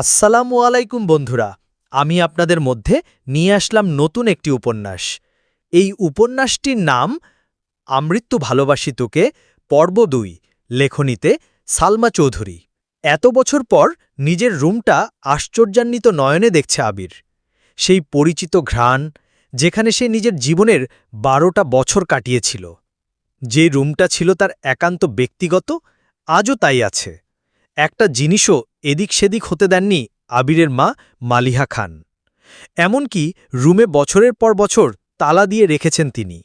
আসসালামু আলাইকুম বন্ধুরা, আমি আপনাদের মধ্যে নিয়ে আসলাম নতুন একটি উপন্যাস। এই উপন্যাসটির নাম আমৃত্যু ভালোবাসি তোকে, পর্ব দুই, লেখনীতে সালমা চৌধুরী। এত বছর পর নিজের রুমটা আশ্চর্যান্বিত নয়নে দেখছে আবির। সেই পরিচিত ঘ্রাণ, যেখানে সে নিজের জীবনের বারোটা বছর কাটিয়েছিল। যে রুমটা ছিল তার একান্ত ব্যক্তিগত, আজও তাই আছে। একটা জিনিসও এদিক সেদিক হতে দেননি আবিরের মা মালিহা খান। এমনকি রুমে বছরের পর বছর তালা দিয়ে রেখেছেন তিনি।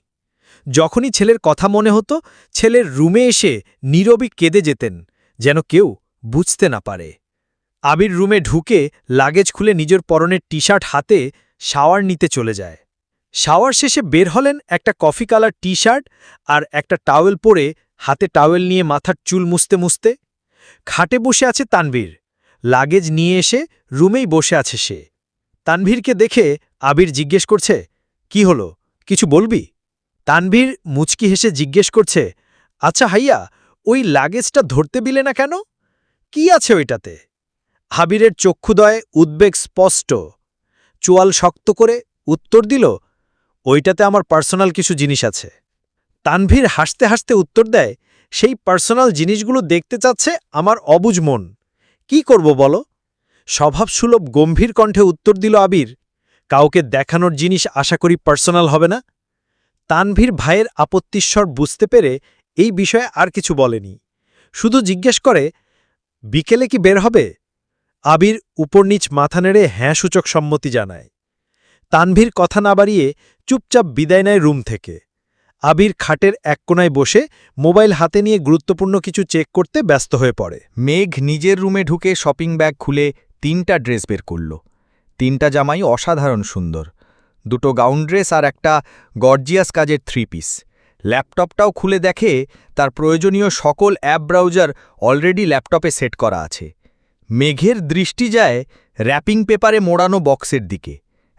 যখনই ছেলের কথা মনে হতো, ছেলের রুমে এসে নীরবই কেঁদে যেতেন, যেন কেউ বুঝতে না পারে। আবির রুমে ঢুকে লাগেজ খুলে নিজের পরনের টি শার্ট হাতে শাওয়ার নিতে চলে যায়। শাওয়ার শেষে বের হলেন একটা কফি কালার টি শার্ট আর একটা টাওয়েল পরে হাতে টাওয়েল নিয়ে মাথার চুল মুছতে মুছতে খাটে বসে আছে তানভীর। লাগেজ নিয়ে এসে রুমেই বসে আছে সে। তানভীরকে দেখে আবির জিজ্ঞেস করছে, কি হলো? কিছু বলবি? তানভীর মুচকি হেসে জিজ্ঞেস করছে আচ্ছা হাইয়া, ওই লাগেজটা ধরতে বিলে না কেন? কি আছে ওইটাতে? হাবিরের চক্ষুদয়ে উদ্বেগ স্পষ্ট। চোয়াল শক্ত করে উত্তর দিল, ওইটাতে আমার পার্সোনাল কিছু জিনিস আছে। তানভীর হাসতে হাসতে উত্তর দেয় সেই পার্সোনাল জিনিসগুলো দেখতে চাচ্ছে আমার অবুজ মন। কি করব বলো? স্বভাবসুলভ গম্ভীর কণ্ঠে উত্তর দিল আবির, কাউকে দেখানোর জিনিস আশা করি পার্সোনাল হবে না। তানভীর ভাইয়ের আপত্তিস্বর বুঝতে পেরে এই বিষয়ে আর কিছু বলেনি। শুধু জিজ্ঞেস করে, বিকেলে কি বের হবে? আবির উপরনিচ মাথা নেড়ে হ্যাঁ সূচক সম্মতি জানায়। তানভীর কথা না বাড়িয়ে চুপচাপ বিদায় নেয় রুম থেকে। আবির খাটের এক কোনায় বসে মোবাইল হাতে নিয়ে গুরুত্বপূর্ণ কিছু চেক করতে ব্যস্ত হয়ে পড়ে। মেঘ নিজের রুমে ঢুকে শপিং ব্যাগ খুলে তিনটা ড্রেস বের করল। তিনটা জামাই অসাধারণ সুন্দর। দুটো গাউন ড্রেস আর একটা গর্জিয়াস কাজের থ্রি পিস। ল্যাপটপটাও খুলে দেখে তার প্রয়োজনীয় সকল অ্যাপ ব্রাউজার অলরেডি ল্যাপটপে সেট করা আছে। মেঘের দৃষ্টি যায় র্যাপিং পেপারে মোড়ানো বক্সের দিকে।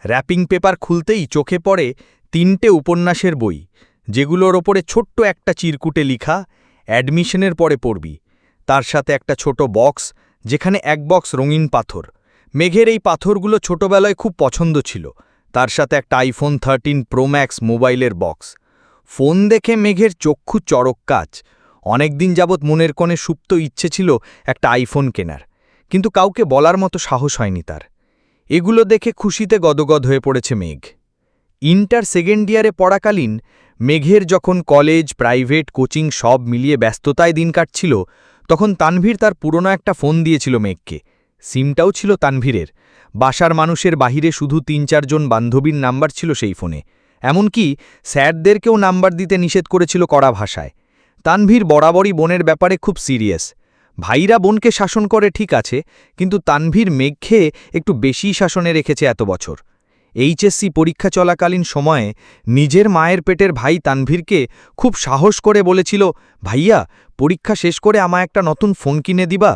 র্যাপিং পেপার খুলতেই চোখে পড়ে তিনটে উপন্যাসের বই। যেগুলোর ওপরে ছোট্ট একটা চিরকুটে লিখা, অ্যাডমিশনের পরে পড়বি। তার সাথে একটা ছোট বক্স, যেখানে এক বক্স রঙিন পাথর। মেঘের এই পাথরগুলো ছোটবেলায় খুব পছন্দ ছিল। তার সাথে একটা আইফোন থার্টিন প্রোম্যাক্স মোবাইলের বক্স। ফোন দেখে মেঘের চক্ষু চড়ক কাজ। অনেকদিন যাবৎ মনের কোণে সুপ্ত ইচ্ছে ছিল একটা আইফোন কেনার। কিন্তু কাউকে বলার মতো সাহস হয়নি তার। এগুলো দেখে খুশিতে গদগদ হয়ে পড়েছে মেঘ। ইন্টার সেকেন্ড ইয়ারে পড়াকালীন মেঘের যখন কলেজ, প্রাইভেট, কোচিং সব মিলিয়ে ব্যস্ততায় দিন কাটছিল, তখন তানভীর তার পুরনো একটা ফোন দিয়েছিল মেঘকে। সিমটাও ছিল তানভীরের। বাসার মানুষের বাহিরে শুধু তিন চারজন বান্ধবীর নাম্বার ছিল সেই ফোনে। এমনকি স্যারদেরকেও নাম্বার দিতে নিষেধ করেছিল কড়া ভাষায়। তানভীর বরাবরই বোনের ব্যাপারে খুব সিরিয়াস। ভাইরা বোনকে শাসন করে ঠিক আছে, কিন্তু তানভীর মেঘকে একটু বেশি শাসনে রেখেছে এত বছর। এইচএসসি পরীক্ষা চলাকালীন সময়ে নিজের মায়ের পেটের ভাই তানভীরকে খুব সাহস করে বলেছিল, ভাইয়া, পরীক্ষা শেষ করে আমায় একটা নতুন ফোন কিনে দিবা?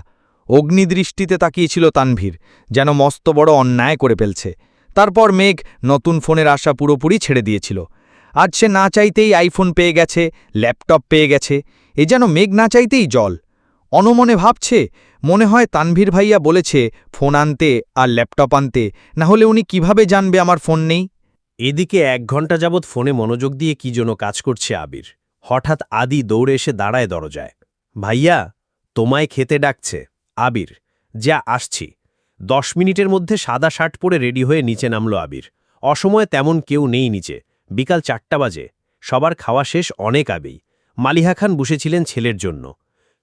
অগ্নিদৃষ্টিতে তাকিয়েছিল তানভীর, যেন মস্ত বড় অন্যায় করে ফেলছে। তারপর মেঘ নতুন ফোনের আশা পুরোপুরি ছেড়ে দিয়েছিল। আজ সে না চাইতেই আইফোন পেয়ে গেছে, ল্যাপটপ পেয়ে গেছে, এ যেন মেঘ না চাইতেই জল। অনমনে ভাবছে, মনে হয় তানভীর ভাইয়া বলেছে, ফোন আনতে আর ল্যাপটপ আনতে, না হলে উনি কীভাবে জানবে আমার ফোন নেই? এদিকে এক ঘণ্টা যাবৎ ফোনে মনোযোগ দিয়ে কি যেন কাজ করছে আবির। হঠাৎ আদি দৌড়ে এসে দাঁড়ায় দরজায়। ভাইয়া, তোমায় খেতে ডাকছে। আবির, যা, আসছি। দশ মিনিটের মধ্যে সাদা শার্ট পরে রেডি হয়ে নিচে নামল আবির। অসময়ে তেমন কেউ নেই নিচে। বিকাল চারটা বাজে। সবার খাওয়া শেষ অনেক আগেই। মালিহা খান বসেছিলেন ছেলের জন্য।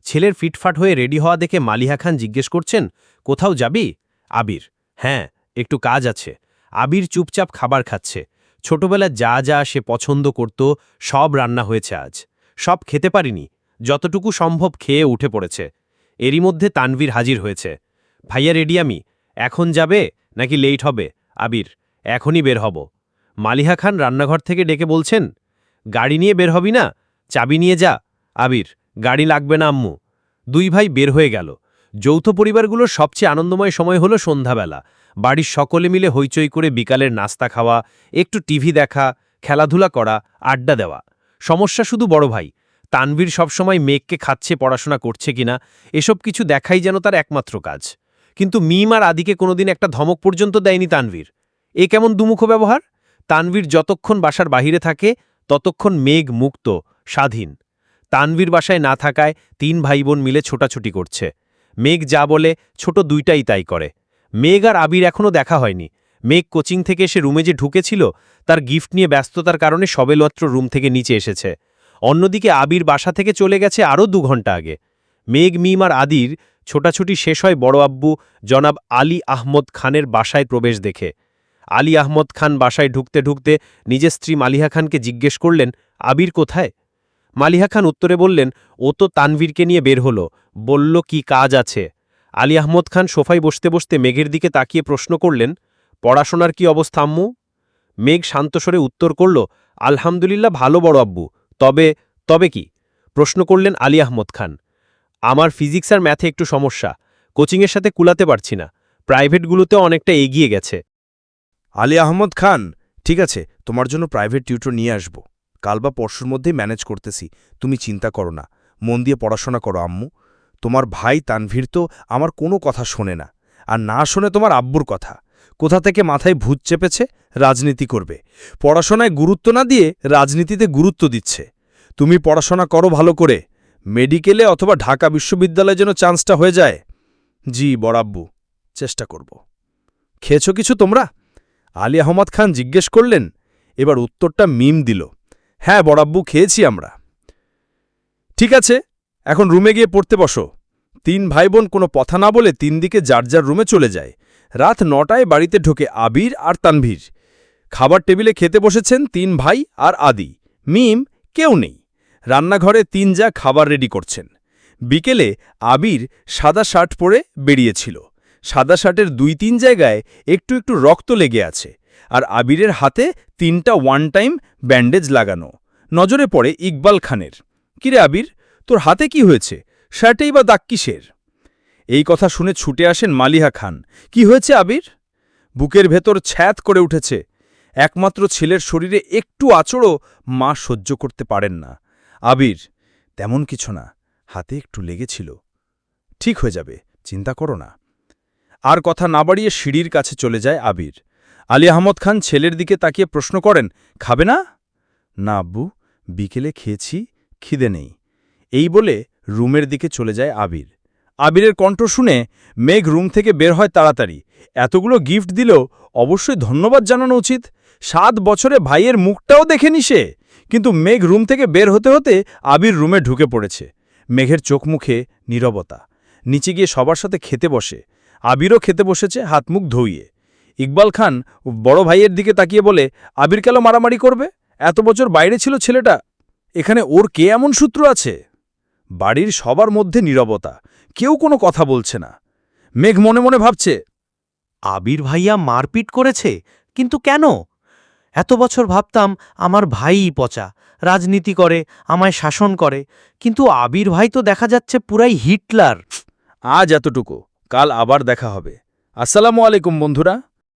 ছেলের ফিটফাট হয়ে রেডি হওয়া দেখে মালিহা খান জিজ্ঞেস করছেন, কোথাও যাবি? আবির। হ্যাঁ একটু কাজ আছে। আবির চুপচাপ খাবার খাচ্ছে। ছোটবেলায় যা যা সে পছন্দ করত, সব রান্না হয়েছে আজ। সব খেতে পারিনি। যতটুকু সম্ভব খেয়ে উঠে পড়েছে। এরই মধ্যে তানভীর হাজির হয়েছে। ভাইয়া, রেডি আমি। এখন যাবে নাকি লেট হবে? আবির, এখনই বের হব। মালিহা খান রান্নাঘর থেকে ডেকে বলছেন, গাড়ি নিয়ে বের হবি না? চাবি নিয়ে যা। আবির গাড়ি লাগবে না, আম্মু। দুই ভাই বের হয়ে গেল। যৌথ পরিবারগুলোর সবচেয়ে আনন্দময় সময় হলো সন্ধ্যাবেলা। বাড়ির সকলে মিলে হইচই করে বিকালের নাস্তা খাওয়া, একটু টিভি দেখা, খেলাধুলা করা, আড্ডা দেওয়া। সমস্যা শুধু বড় ভাই। তানভীর সবসময় মেঘকে খাচ্ছে, পড়াশোনা করছে কিনা, এসব কিছু দেখাই যেন তার একমাত্র কাজ। কিন্তু মিম আর আদিকে কোনোদিন একটা ধমক পর্যন্ত দেয়নি তানভীর। এ কেমন দুমুখ ব্যবহার? তানভীর যতক্ষণ বাসার বাহিরে থাকে, ততক্ষণ মেঘ মুক্ত, স্বাধীন। তানভীর বাসায় না থাকায় তিন ভাই বোন মিলে ছোটাছুটি করছে। মেঘ যা বলে, ছোট দুইটাই তাই করে। মেঘ আর আবির এখনও দেখা হয়নি। মেঘ কোচিং থেকে এসে রুমে যে ঢুকেছিল, তার গিফট নিয়ে ব্যস্ততার কারণে সবেলত্র রুম থেকে নিচে এসেছে। অন্যদিকে আবির বাসা থেকে চলে গেছে আরও দু ঘণ্টা আগে। মেঘ, মিম আর আদির ছোটাছুটি শেষ হয় বড় আব্বু জনাব আলী আহমদ খানের বাসায় প্রবেশ দেখে। আলী আহমদ খান বাসায় ঢুকতে ঢুকতে নিজের স্ত্রী মালিহা খানকে জিজ্ঞেস করলেন, আবির কোথায়? মালিহা খান উত্তরে বললেন, ও তো তানভীরকে নিয়ে বের হলো। বলল, কি কাজ আছে? আলী আহমদ খান সোফায় বসতে বসতে মেঘের দিকে তাকিয়ে প্রশ্ন করলেন, পড়াশোনার কি অবস্থা, আম্মু? মেঘ শান্তস্বরে উত্তর করল, আলহামদুলিল্লাহ, ভালো বড় আব্বু। তবে তবে কি? প্রশ্ন করলেন আলী আহমদ খান, আমার ফিজিক্স আর ম্যাথে একটু সমস্যা। কোচিংয়ের সাথে কুলাতে পারছি না। প্রাইভেটগুলোতে অনেকটা এগিয়ে গেছে। আলী আহমদ খান, ঠিক আছে, তোমার জন্য প্রাইভেট টিউটর নিয়ে আসব। কাল বা পরশুর মধ্যেই ম্যানেজ করতেছি, তুমি চিন্তা করো না। মন দিয়ে পড়াশোনা করো, আম্মু। তোমার ভাই তানভীর তো আমার কোনো কথা শোনে না, আর না শোনে তোমার আব্বুর কথা। কোথা থেকে মাথায় ভূত চেপেছে? রাজনীতি করবে। পড়াশোনায় গুরুত্ব না দিয়ে রাজনীতিতে গুরুত্ব দিচ্ছে। তুমি পড়াশোনা করো ভালো করে। মেডিকেলে অথবা ঢাকা বিশ্ববিদ্যালয়ে যেন চান্সটা হয়ে যায়? জি বড়াব্বু চেষ্টা করব। খেয়েছ কিছু তোমরা? আলী আহমদ খান জিজ্ঞেস করলেন, এবার উত্তরটা মিম দিল। হ্যাঁ বড়াব্বু খেয়েছি আমরা। ঠিক আছে, এখন রুমে গিয়ে পড়তে বসো। তিন ভাই বোন কোনো কথা না বলে তিন দিকে যার যার রুমে চলে যায়। রাত নটায় বাড়িতে ঢোকে আবির আর তানভীর। খাবার টেবিলে খেতে বসেছেন তিন ভাই আর আদি। মিম, কেউ নেই। রান্নাঘরে তিন যা খাবার রেডি করছেন। বিকেলে আবির সাদা শার্ট পরে বেরিয়েছিল। সাদা শার্টের দুই তিন জায়গায় একটু একটু রক্ত লেগে আছে। আর আবিরের হাতে তিনটা ওয়ান টাইম ব্যান্ডেজ লাগানো। নজরে পড়ে ইকবাল খানের। কিরে আবির, তোর হাতে কি হয়েছে? শার্টেই বা দাগ কিসের? এই কথা শুনে ছুটে আসেন মালিহা খান। কি হয়েছে আবির? বুকের ভেতর ছ্যাত করে উঠেছে। একমাত্র ছেলের শরীরে একটু আচড়ও মা সহ্য করতে পারেন না। আবির, তেমন কিছু না। হাতে একটু লেগেছিল। ঠিক হয়ে যাবে, চিন্তা করো না। আর কথা না বাড়িয়ে সিঁড়ির কাছে চলে যায় আবির। আলী আহমদ খান ছেলের দিকে তাকিয়ে প্রশ্ন করেন, খাবে না? না আব্বু, বিকেলে খেয়েছি, খিদে নেই। এই বলে রুমের দিকে চলে যায় আবির। আবিরের কণ্ঠ শুনে মেঘ রুম থেকে বের হয় তাড়াতাড়ি। এতগুলো গিফট দিলেও অবশ্যই ধন্যবাদ জানানো উচিত। সাত বছরে ভাইয়ের মুখটাও দেখেনি সে। কিন্তু মেঘ রুম থেকে বের হতে হতে আবির রুমে ঢুকে পড়েছে। মেঘের চোখ মুখে নীরবতা। নিচে গিয়ে সবার সাথে খেতে বসে। আবিরও খেতে বসেছে, হাত মুখ ধুইয়ে। ইকবাল খান বড় ভাইয়ের দিকে তাকিয়ে বলে, আবির কেন মারামারি করবে? এত বছর বাইরে ছিল ছেলেটা। এখানে ওর কে এমন সূত্র আছে? বাড়ির সবার মধ্যে নীরবতা, কেউ কোনো কথা বলছে না। মেঘ মনে মনে ভাবছে, আবির ভাইয়া মারপিট করেছে? কিন্তু কেন? এত বছর ভাবতাম আমার ভাইই পচা, রাজনীতি করে, আমায় শাসন করে, কিন্তু আবির ভাই তো দেখা যাচ্ছে পুরাই হিটলার। আজ এতটুকু, কাল আবার দেখা হবে। আসসালামু আলাইকুম বন্ধুরা।